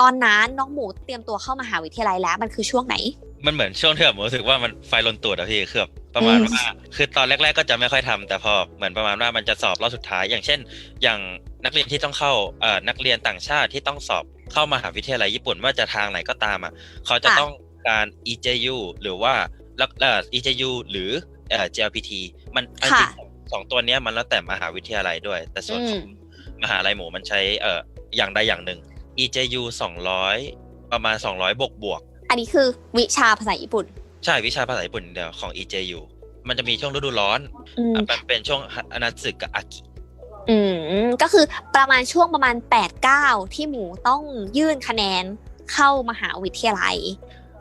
ตอนนั้นน้องหมูเตรียมตัวเข้ามหาวิทยาลัยแล้วมันคือช่วงไหน มันเหมือนช่วงที่แบบผมรู้สึกว่ามันไฟลนตูดอะพี่คือแบบประมาณอืมว่าคือตอนแรก ๆ ก็จะไม่ค่อยทำแต่พอเหมือนประมาณว่ามันจะสอบรอบสุดท้าย อย่างเช่น อย่างนักเรียนที่ต้องเข้าเอ่อนักเรียนต่างชาติที่ต้องสอบเข้ามหาวิทยาลัยญี่ปุ่นว่าจะทางไหนก็ตามอะเขาจะต้องการ EJU หรือว่าแล้วเอ่อ EJU หรือเอ่อ JLPT มันจค่ะริงๆสองตัวเนี้ยมันแล้วแต่มหาวิทยาลัยด้วย แต่ส่วนของอืมมหาลัยหมูมันใช้เอ่ออย่างใดอย่างหนึ่ง EJU สองร้อยประมาณสองร้อยบวกบวก อันนี้คือวิชาภาษาญี่ปุ่น ใช่วิชาภาษาญี่ปุ่นเดียวของ EJU มันจะมีช่วงฤดูร้อนอืมอะมันเป็นช่วงอนาสึกับอากิอืมก็คือประมาณช่วงประมาณ8ปดเก้าที่หมูต้องยื่นคะแนนเข้ามหาวิทยาลัย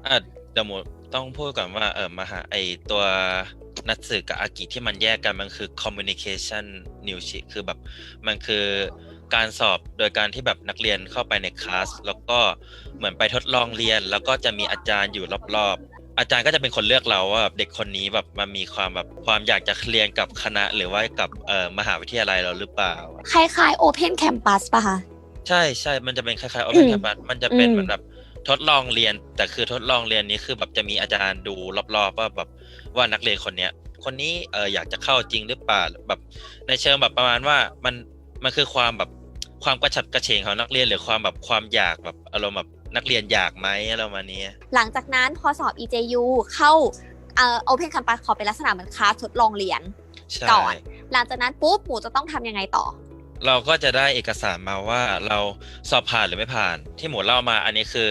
อะเดี๋ยวหมูต้องพูดก่อนว่าเออมหาไอตัวนัตสึกับอากิที่มันแยกกันมันคือ communication new s h i คือแบบมันคือ การสอบโดยการที่แบบนักเรียนเข้าไปในคลาสแล้วก็เหมือนไปทดลองเรียน แล้วก็จะมีอาจารย์อยู่รอบๆ อาจารย์ก็จะเป็นคนเลือกเราว่าแบบเด็กคนนี้แบบมันมีความแบบความอยากจะเรียนกับคณะหรือว่ากับเอ่อมหาวิทยาลัยเราหรือเปล่า คล้ายๆ Open Campus ป่ะคะใช่ใช่มันจะเป็นคล้ายๆ Open อืม Campus มันจะเป็นอืมเหมือนแบบทดลองเรียนแต่คือทดลองเรียนนี้คือแบบจะมีอาจารย์ดูรอบๆว่าแบบว่านักเรียนคนเนี้ยคนนี้เอออยากจะเข้าจริงหรือเปล่าแบบในเชิงแบบประมาณว่ามันมันคือความแบบ ความกระฉับกระเฉงของนักเรียนหรือความแบบความอยากแบบอารมณ์แบบนักเรียนอยากไหมอะไรประมาณนี้หลังจากนั้นพอสอบ EJU เข้าเอ่อ Open Campus ขอเป็นลักษณะเหมือนคลาสทดลองเรียนใช่ก่อน หลังจากนั้นปุ๊บหมูจะต้องทำยังไงต่อ เราก็จะได้เอกสารมาว่าเราสอบผ่านหรือไม่ผ่าน ที่หมูเล่ามาอันนี้คือ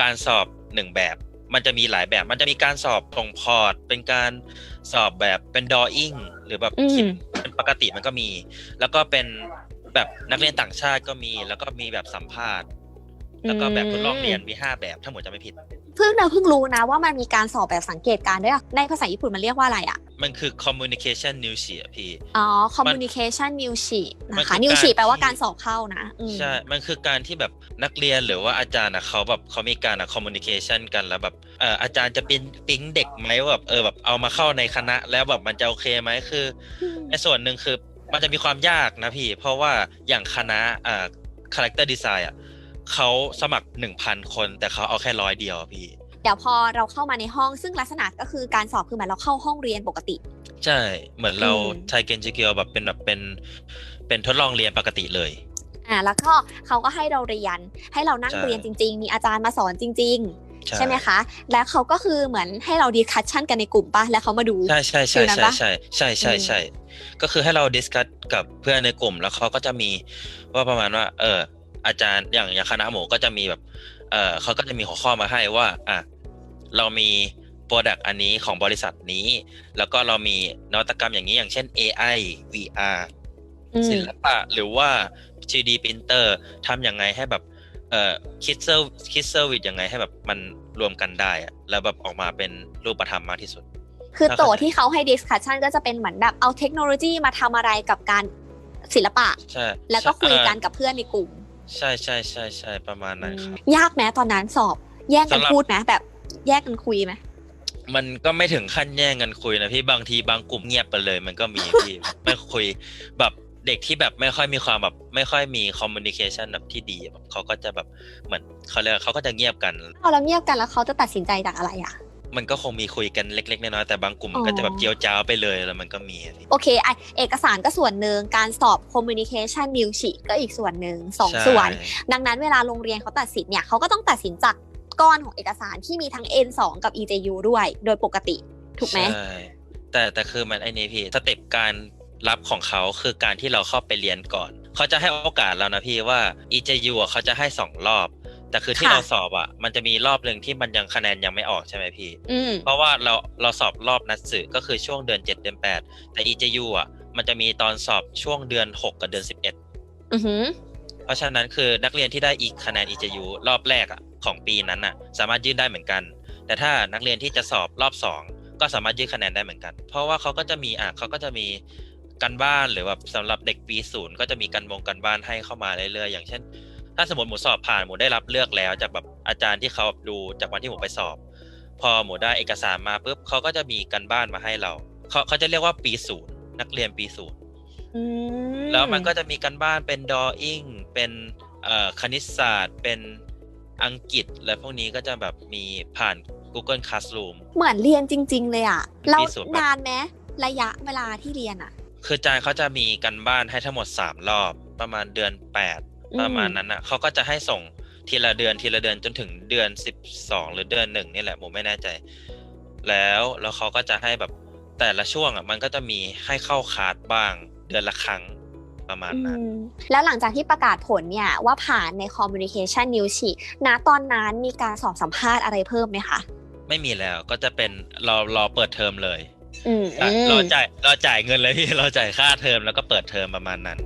การสอบหนึ่งแบบ มันจะมีหลายแบบ มันจะมีการสอบตรงพอร์ต เป็นการสอบแบบเป็นดออิ่งหรือแบบอืมคิดเป็นปกติมันก็มี แล้วก็เป็น แบบนักเรียนต่างชาติก็มีแล้วก็มีแบบสัมภาษณ์ แล้วก็แบบทดลองเรียนมีห้าแบบถ้าหมูจะไม่ผิด เพิ่งเราเพิ่งรู้นะว่ามันมีการสอบแบบสังเกตการณ์ด้วยอะในภาษาญี่ปุ่นมันเรียกว่าอะไรอะ มันคือ communication new s h e พี่ อ๋อ communication new sheet มันนะคืคะอ new การ sheet แปลว่าที่การสอบเข้านะอืมใช่ มันคือการที่แบบนักเรียนหรือว่าอาจารย์อะเขาแบบเขามีการอะคอมมูนิเคชันกันแล้วแบบเอ่ออาจารย์จะเป็นปิ๊งเด็กไหมว่าแบบเออแบบเอามาเข้าในคณะ แล้วแบบมันจะโอเคไหมคือในส่วนหนึ่งคือ มันจะมีความยากนะพี่ เพราะว่าอย่างคณะอ่าคาแรคเตอร์ดีไซน์อะเขาสมัครหนึ่งพันคนแต่เขาเอาแค่ร้อยเดียวอะพี่ เดี๋ยวพอเราเข้ามาในห้องซึ่งลักษณะก็คือการสอบคือเหมือนเราเข้าห้องเรียนปกติ ใช่เหมือนเราอืมไทเกนจิเกียวแบบเป็นแบบเป็นเป็นทดลองเรียนปกติเลยอ่าแล้วก็เขาก็ให้เราเรียนให้เรานั่งใช่เรียนจริง ๆ มีอาจารย์มาสอนจริง ๆ ใช่ไหมคะ แล้วเขาก็คือเหมือนให้เราดีคัชชั่นกันในกลุ่มป่ะแล้วเขามาดูใช่ใช่ฟิใช่ลนั้นใช่ปะใช่ใช่ใช่ใช่ก็คือให้เราดิสคัตกับเพื่อนในกลุ่มแล้วเขาก็จะมีว่าประมาณว่า เอออาจารย์อย่างอย่างคณะหมูก็จะมีแบบ เออเขาก็จะมีหัวข้อมาให้ว่า อะเรามีโปรดักต์อันนี้ของบริษัทนี้ แล้วก็เรามีนวัตกรรมอย่างนี้อย่างเช่น AI VR อืมศิลปะหรือว่า 3D printer ทำยังไงให้แบบ เอ่อคิดเซอร์คิดเซอร์วิสยังไงให้แบบมันรวมกันได้อะแล้วแบบออกมาเป็นรูปธรรมมากที่สุด คือโตเข้าใจที่เขาให้ดิสคัชชันก็จะเป็นเหมือนแบบเอาเทคโนโลยีมาทำอะไรกับการศิลปะใช่แล้วก็คุยกันเอ่อกับเพื่อนในกลุ่ม ใช่ใช่ใช่ใช่ประมาณนั้นครับยากไหมตอนนั้นสอบ แยกกันสำหรับพูดไหมแบบแยกกันคุยไหมมันก็ไม่ถึงขั้นแย่งกันคุยนะพี่บางทีบางกลุ่มเงียบไปเลย มันก็มีพี่ไม่คุยแบบ เด็กที่แบบไม่ค่อยมีความแบบไม่ค่อยมีคอมมูนิเคชันแบบที่ดีแบบเขาก็จะแบบเหมือนเขาเรียกว่าเขาก็จะเงียบกันเอาแล้วเงียบกันแล้วเขาจะตัดสินใจจากอะไรอะมันก็คงมีคุยกันเล็กๆน้อยๆแต่บางกลุ่มมันก็จะแบบอ๋อเจียวจ้าวไปเลยแล้วมันก็มีอะพี่โอเคอะเอกสารก็ส่วนหนึ่งการสอบ communication m u s i c ก็อีกส่วนหนึ่งสองใช่ส่วน ดังนั้นเวลาโรงเรียนเขาตัดสินเนี่ยเขาก็ต้องตัดสินจากก้อนของเอกสารที่มีทั้ง N2 กับ EJU ด้วยโดยปกติ ถูกไหมใช่แต่แต่คือมันไอ้นี่พี่สเต็ปการ รับของเขาคือการที่เราเข้าไปเรียนก่อน เขาจะให้โอกาสเรานะพี่ว่า EJU อะเขาจะให้สองรอบ แต่คือที่ค่ะเราสอบอะ มันจะมีรอบหนึ่งที่มันยังคะแนนยังไม่ออกใช่ไหมพี่อืมเพราะว่าเราเราสอบรอบนัดสื่อก็คือช่วงเดือน7เดือน8แต่ EJU อะ มันจะมีตอนสอบช่วงเดือน6กับเดือน11อือหือเพราะฉะนั้นคือนักเรียนที่ได้อีกคะแนน EJU รอบแรกอะของปีนั้นอะ สามารถยื่นได้เหมือนกัน แต่ถ้านักเรียนที่จะสอบรอบ2ก็สามารถยื่นคะแนนได้เหมือนกัน เพราะว่าเขาก็จะมีอะเขาก็จะมี กันบ้านหรือแบบสำหรับเด็กปีศูนย์ก็จะมีกันบงกันบ้านให้เข้ามาเรื่อยๆอย่างเช่น ถ้าสมมติหมูสอบผ่านหมูได้รับเลือกแล้วจากแบบอาจารย์ที่เขาแบบดูจากวันที่หมูไปสอบ พอหมูได้เอกสารมาปุ๊บเขาก็จะมีกันบ้านมาให้เราเขาเขาจะเรียกว่าปีศูนย์นักเรียนปีศูนย์อืมแล้วมันก็จะมีกันบ้านเป็นดออิ่งเป็นเอ่อคณิตศาสตร์เป็นอังกฤษและพวกนี้ก็จะแบบมีผ่าน Google Classroom เหมือนเรียนจริง ๆ เลยอะเรามีสูตรแบบนานไหมระยะเวลาที่เรียนอะ คืออาจารย์เขาจะมีกันบ้านให้ทั้งหมด3รอบประมาณเดือน8ประมาณนั้นอะเขาก็จะให้ส่งทีละเดือนทีละเดือนจนถึงเดือน12หรือเดือนหนึ่งนี่แหละผมไม่แน่ใจ แล้วแล้วเขาก็จะให้แบบแต่ละช่วงอะมันก็จะมีให้เข้าคลาสบ้าง เดือนละครั้งประมาณนั้นอืมแล้วหลังจากที่ประกาศผลเนี่ยว่าผ่านใน Communication New Sheet นะตอนนั้นมีการสอบสัมภาษณ์อะไรเพิ่มไหมคะ ไม่มีแล้วก็จะเป็นรอรอเปิดเทอมเลย อืมอะรอจ่ายรอจ่ายเงินเลยพี่รอจ่ายค่าเทอมแล้วก็เปิดเทอมประมาณนั้น